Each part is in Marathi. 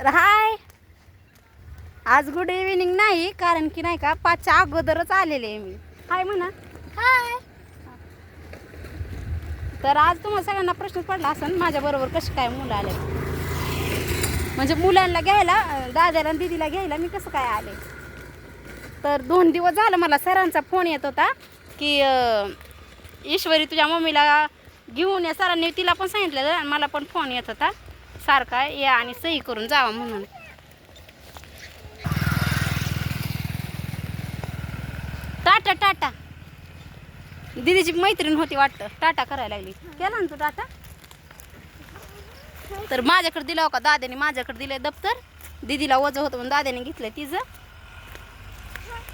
तर हाय. आज गुड इव्हिनिंग नाही कारण की नाही का पाचच्या अगोदरच आलेले आहे मी. हाय म्हणा. हाय. तर आज तुम्हाला सगळ्यांना प्रश्न पडला असेल माझ्याबरोबर कसे काय मुलं आले? म्हणजे मुलांना घ्यायला दादाला आणि दिदीला घ्यायला मी कसं काय आले? तर दोन दिवस झालं मला सरांचा फोन येत होता की ईश्वरी तुझ्या मम्मीला घेऊन या सरांनी तिला पण सांगितलेलं आणि मला पण फोन येत होता. सारखा या आणि सही करून जावा म्हणून. टाटा टाटा. दीदीची मैत्रीण होती वाटतं. टाटा करायला लागली. केला ना तू टाटा? तर माझ्याकडे दिला का दादाने माझ्याकडे दिलंय दप्तर. दीदीला ओझं होतं म्हणून दादाने घेतलं तिचं.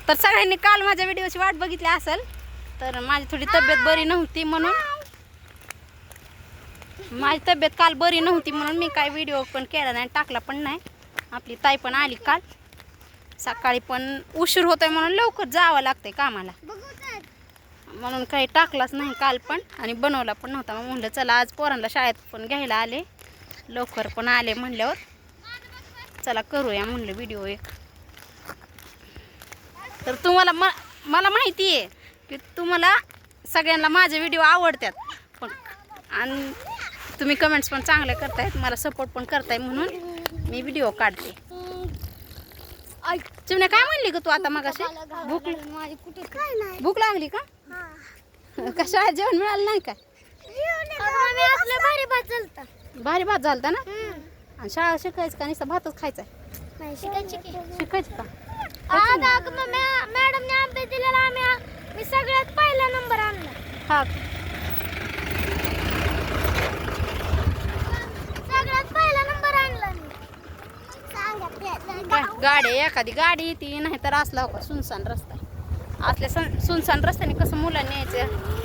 तर सगळ्यांनी काल माझ्या व्हिडिओची वाट बघितली असेल तर माझी थोडी तब्येत बरी नव्हती म्हणून माझी तब्येत काल बरी नव्हती म्हणून मी काय व्हिडिओ पण केला नाही टाकला पण नाही. आपली ताई पण आली काल. सकाळी पण उशीर होतोय म्हणून लवकर जावं लागतंय कामाला. म्हणून काही टाकलाच नाही काल पण आणि बनवला पण नव्हता. मग म्हणलं चला आज पोरांना शाळेत पण घ्यायला आले. लवकर पण आले म्हणल्यावर. चला करूया म्हणलं व्हिडिओ एक. तर तुम्हाला म मला माहिती आहे की तुम्हाला सगळ्यांना माझे व्हिडिओ आवडतात. पण आणि तुम्ही कमेंट्स पण चांगले करतायत मला सपोर्ट पण करताय म्हणून मी व्हिडिओ काढते. चिमण्या काय म्हणली ग तू आता मगाशी? भूक माझी कुठे काय नाही. भूक लागली का? कशा जेवण मिळालं नाही का भारी भात चालतं भारी भात झालता ना? आणि शाळा शिकायचं का नुसतं भातच खायचा नाही शिकायची की. का? मग मॅडमने आंबे दिलेला आम्ही सगळ्यात पहिला नंबर आणला. हा सगळ्यात पहिला नंबर आणला मी काय गाडी एखादी. गाडी ती नाही तर असला हो का सुनसान रस्ता. असल्या सन सुनसान रस्त्याने कसं मुलांनी यायचं?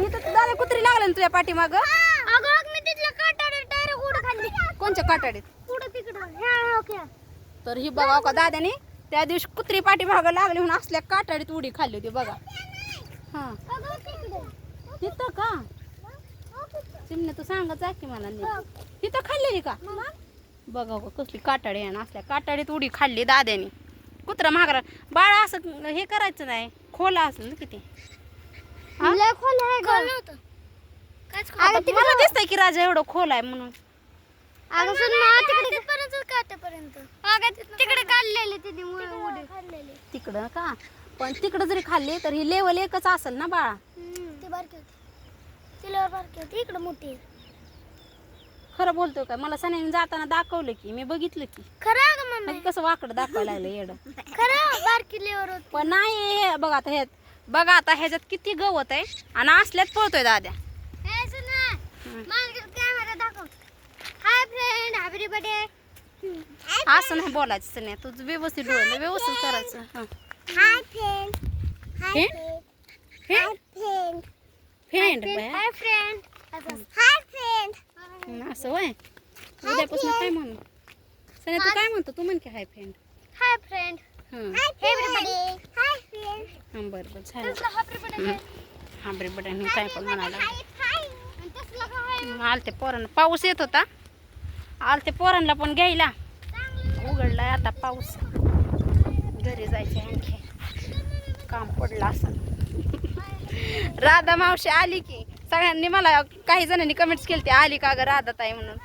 इथं दादा कुत्री लागलं ना तुझ्या पाठीमागं? कोणच्या काटाडीत. तर ही बघा का दादाने त्या दिवशी कुत्री पाठीमागं लागली म्हणून असल्या काटाडीत उडी खाल्ली होती बघा. हां. तिथं का? चिमणे तू सांगत जा की मला तिथं खाल्लेली का? बघा हो कसली काटाडी आहे ना असल्या काटाडीत उडी खाल्ली दाद्याने. कुत्रा महागरा बाळा असं हे करायचं नाही खोला असेल ना किती? लय खोल आहे मला दिसतंय की राजा एवढं खोल आहे म्हणून. अगं सुन ना तिकडे अगं तिकडे काढलेले तिने उडे. खाल्लेले. तिकडं का? पण तिकडं जरी खाल्ली तर ही लेवल एकच असेल ना बाळा. ती बारकी होती. तिला बारकी होती. इकडे मोठी आहे. खरं बोलतोय का मला सण्याने जाताना दाखवलं की मी बघितलं की. खरं अगं मम्मी. मग कसं वाकडं दाखवायला लागलं येडं. खरं बारकी लेवर होती. पण नाही हे बघा आता ह्यात. बघा आता ह्याच्यात किती गवत आहे आणि असल्यात पळतोय दाद्या. ए सुना माझ्याकडे कॅमेरा दाखव. हाय फ्रेंड हॅपी बर्थडे असं नाही बोलायचं नाही तुझं व्यवस्थित डोळं व्यवस्थित करायचं. हं. हाय फ्रेंड हे? हे? फ्रेंड फ्रेंड बाया. हाय फ्रेंड हाय फ्रेंड हं, असं वय उद्यापासून काय म्हणू? सने तू काय म्हणतो? तू म्हण की हाय फ्रेंड. Hi friend. हां. Everybody hi friend. बरं बरं. झालं. तसला हॅपी बर्थडे हां. बरं बरं मी काय पण म्हणाला. आलते पोरांना. पाऊस येत होता. आलते पोरांना पण घ्यायला. उघडलाय आता पाऊस. घरी जायचे आणखी. काम पडलं असं. राधा मावशी आली की. सगळ्यांनी मला काही जणांनी कमेंट्स केली आली का ग राधा ताई म्हणून.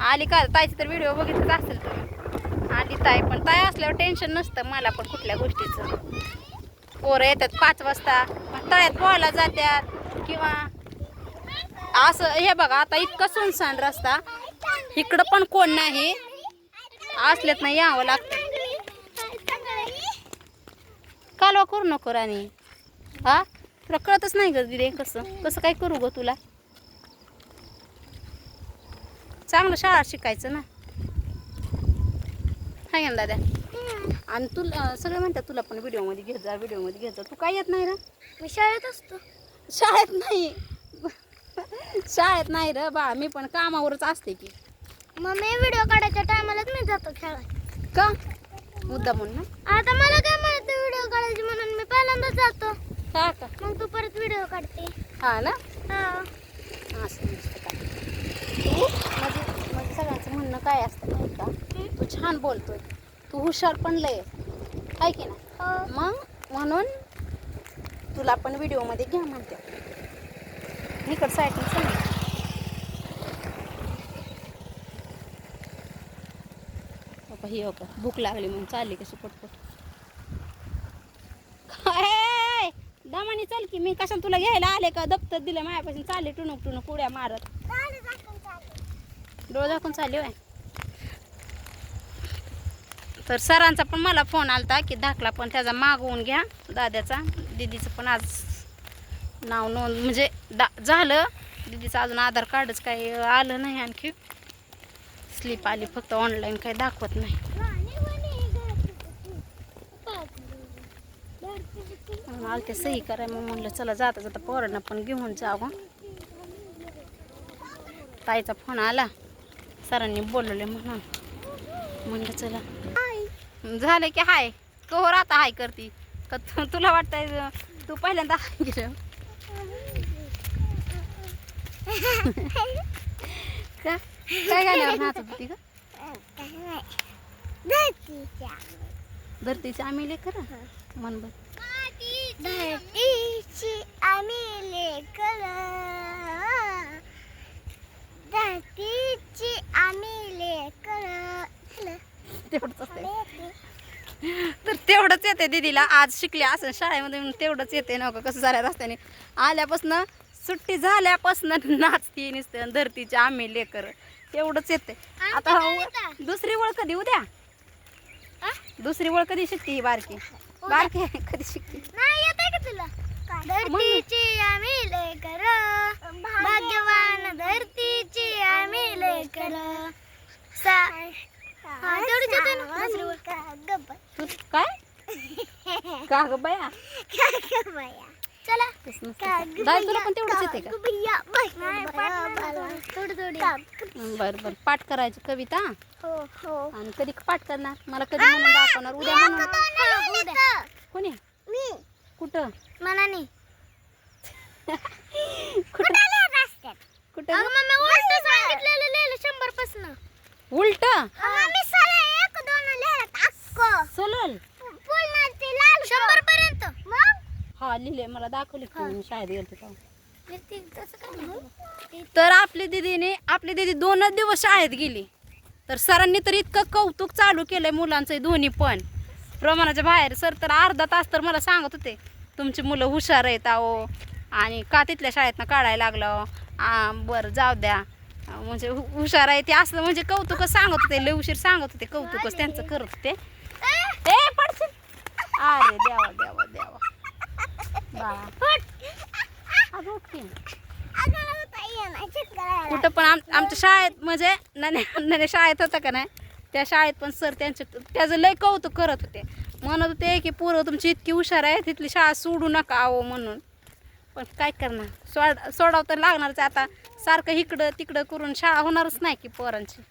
आली का ताईचे तर व्हिडिओ बघितलंच असेल तुम्ही. आली ताई पण ताई असल्यावर टेन्शन नसतं मला पण कुठल्या गोष्टीचं. पोरं येतात पाच वाजता मग तळ्यात पोहायला जातात किंवा असं हे बघा आता इतकं सुनसान रस्ता. इकडं पण कोण नाही. असल्यात नाही यावं लागतं. कालवा करू नको राणी. हा? तुला कळतच नाही ग दिदे कसं. कसं काय करू ग तुला? चांगलं शाळा शिकायचं ना. हाय ना दादा. आणि तुला सगळे म्हणतात तुला पण व्हिडिओमध्ये घेत जा व्हिडिओमध्ये घेत जा. तू काय येत नाही ना मी शाळेत असतो. शाळेत नाही. शाळेत नाही र बा. मी पण कामावरच असते की. मग मी व्हिडिओ काढायच्या टायमालाच मी जातो खेळायला का? मुद्दा म्हणून आता मला काय माहिती व्हिडिओ काढायची म्हणून. मी पहिल्यांदा जातो. हा का? मग तू परत व्हिडिओ काढते. हा ना? हा. असं नसतं काय माझं माझं सगळ्यांचं म्हणणं काय असतं माहिती का? छान बोलतोय. तू हुशार पण लय आहे की ना मग म्हणून तुला पण व्हिडिओमध्ये घ्या म्हणते. इकड साईडने बाबा ही हो का भूक लागली म्हणून चालली कशी पटपट काय दमानी चल की मी कशाला तुला घ्यायला आले का? दप्तर दिलं माझ्यापासून चालले टुणूक टुणूक उड्या मारत. डोळ दाखवून चालले होय. तर सरांचा पण मला फोन आलता की दाखला पण त्याचा मागवून घ्या दाद्याचा. दीदीचं पण आज नाव नोंद म्हणजे दा झालं. दीदीचं अजून आधार कार्डच काही आलं नाही आणखी. स्लिप आली फक्त ऑनलाईन काही दाखवत नाही म्हणून आलं ते सही कराय मग म्हणलं चला जाता जाता पोरांना पण घेऊन जावं ताईचा फोन आला. सरांनी बोलवले म्हणून. म्हणलं चला. झालं की हाय. कहोर आता हाय करती. का तू तुला वाटतंय तू पहिल्यांदा हाय गेलं का? काय गाण्यावर नाचत होती का धरतीची आम्ही लेकर? मन बर. धरतीची आम्ही लेकर. धरतीची आम्ही लेकर. तर तेवढंच येते दीदीला. आज शिकले असं शाळेमध्ये तेवढंच येते नका कसं झाल्या रस्त्याने? आल्यापासून सुट्टी झाल्यापासून नाचती नुसते. धरतीचे आम्ही लेकर. तेवढंच येते आता दुसरी वळ कधी? उद्या? दुसरी वळ कधी शिकते ही बारकी? बारकी कधी शिकते नाही येते का तुला? धरतीची आम्ही लेकर भाग्यवान धरतीची आम्ही लेकर सा हा, तेवढंच येते ना? दुसरी वर. तू काय? का ग बया चला. दाय तुला पण तेवढंच येते का? बरं बरं. पाठ करायची कविता? हो हो. आणि कधी पाठ करणार? मला कधी म्हणून दाखवणार? उद्या म्हणून. कोणी? मी. कुठं? मनाने कुठं? कुठं अगं मम्मी उलट सांगितलेलं लिहिलं शंभर पासन उलट सलल? पर्यंत हा लिहिले. मला दाखवले शाळेत तेव्हा. नाही. तर आपली दीदीने आपली दीदी दोनच दिवस शाळेत गेली. तर सरांनी तर इतकं कौतुक चालू केलंय मुलांचं दोन्ही पण. प्रमाणाच्या बाहेर. सर तर अर्धा तास तर मला सांगत होते तुमची मुलं हुशार आहेत आहो आणि का तिथल्या शाळेतनं काढायला लागलं? बरं जाऊ द्या. म्हणजे हु- हुशार आहे ते असलं म्हणजे कौतुकच सांगत होते लय उशीर सांगत होते कौतुकच त्यांचं करत होते. ए पडशील अरे द्यावा बा कुठं पण आम आमच्या शाळेत म्हणजे नने शाळेत होता का नाही? त्या शाळेत पण सर त्यांचे त्याचं लय कौतुक करत होते. म्हणत होते की पोरं तुमची इतकी हुशार आहे तिथली शाळा सोडू नका आहो म्हणून. पण काय करणार? सोड सोडावं तर लागणारच आता सारखं इकडं तिकडं करून शाळा होणारच नाही की पोरांची.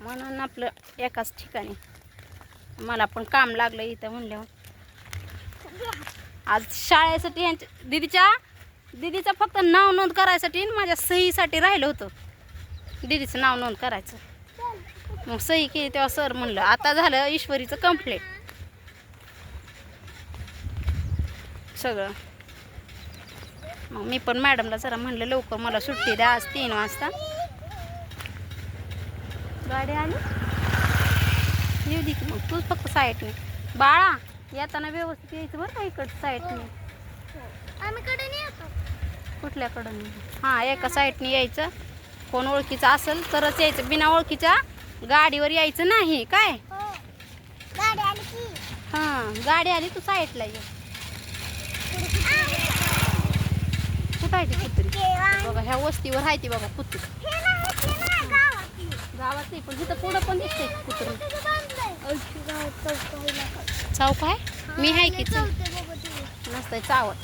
म्हणून आपलं एकाच ठिकाणी. मला पण काम लागलं इथं म्हणल्यावर. आज शाळेसाठी यांच्या दिदीच्या दिदीचं फक्त नाव नोंद करायसाठी आणि माझ्या सहीसाठी राहिलं होतं. दिदीचं नाव नोंद करायचं. मग सही केली तेव्हा सर म्हणलं आता झालं ईश्वरीचं कम्प्लेट सगळं. मग मी पण मॅडमला जरा म्हणलं लवकर मला सुट्टी द्या आज तीन वाजता. गाडी आली. येऊ दे की मग तूच फक्त साईडने बाळा येताना व्यवस्थित यायचं बरं का इकडं साईडने आम्ही कडे नाही येतो. कुठल्याकडं हां एका साईडने यायचं. कोण ओळखीचं असेल तरच यायचं. बिना ओळखीच्या गाडीवर यायचं नाही काय? हो. गाडी आली की. हां गाडी आली तू साईडला ये. कुठं आहे ती कुत्री? बघा ह्या वस्तीवर आहे ती बघा कुत्री. गावात नाही पण तिथं पुढं पण दिसते कुत्री. चाव काय मी आहे की नसतंय चावत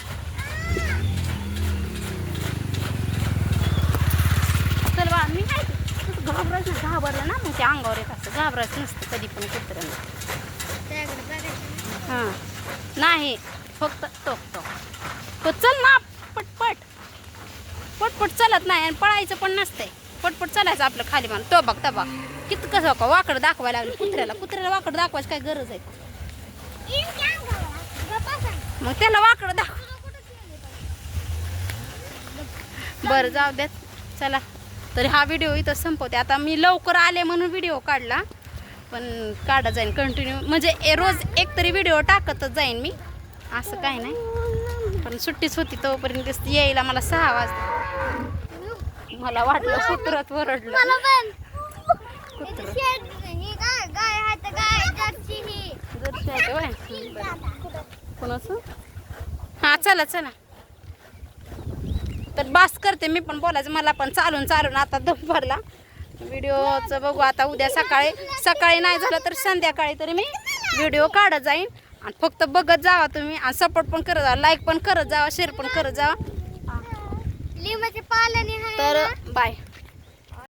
चल बा मी आहे की. तू घाबरायचं ना घाबरलं ना मग ते अंगावर येत असतं. नसतं कधी पण हां. नाही फक्त टोक टोक तो चल ना पटपट. पटपट चलत नाही आणि पळायचं पण नसतंय. पटपट चालायचं आपलं खाली मान तो बघ तो बघ. कितकं कसं का वाकड दाखवायला लागलं कुत्र्याला. कुत्र्याला वाकड दाखवायची काय गरज आहे? मग त्याला वाकड दाखव बरं जाऊ द्यात. चला. तरी हा व्हिडिओ इथं संपवते. आता मी लवकर आले म्हणून व्हिडिओ काढला. पण काढत जाईन कंटिन्यू म्हणजे ए- रोज एक तरी व्हिडिओ टाकतच जाईन मी. असं काही नाही. पण सुट्टीच होती तोपर्यंत यायला मला सहा वाजता मला वाटलं कुत्रत वरडलं. कोणाचं हां चला चला. तर बास करते मी पण बोलायचं मला पण. चालून चालून आता दुपारला. व्हिडिओचं बघू आता उद्या सकाळी. सकाळी नाही झालं तर संध्याकाळी तरी मी व्हिडिओ काढत जाईन. आणि फक्त बघत जावा तुम्ही. आणि सपोर्ट पण करत जावा. लाईक पण करत जावा. शेअर पण करत जावा. तर बाय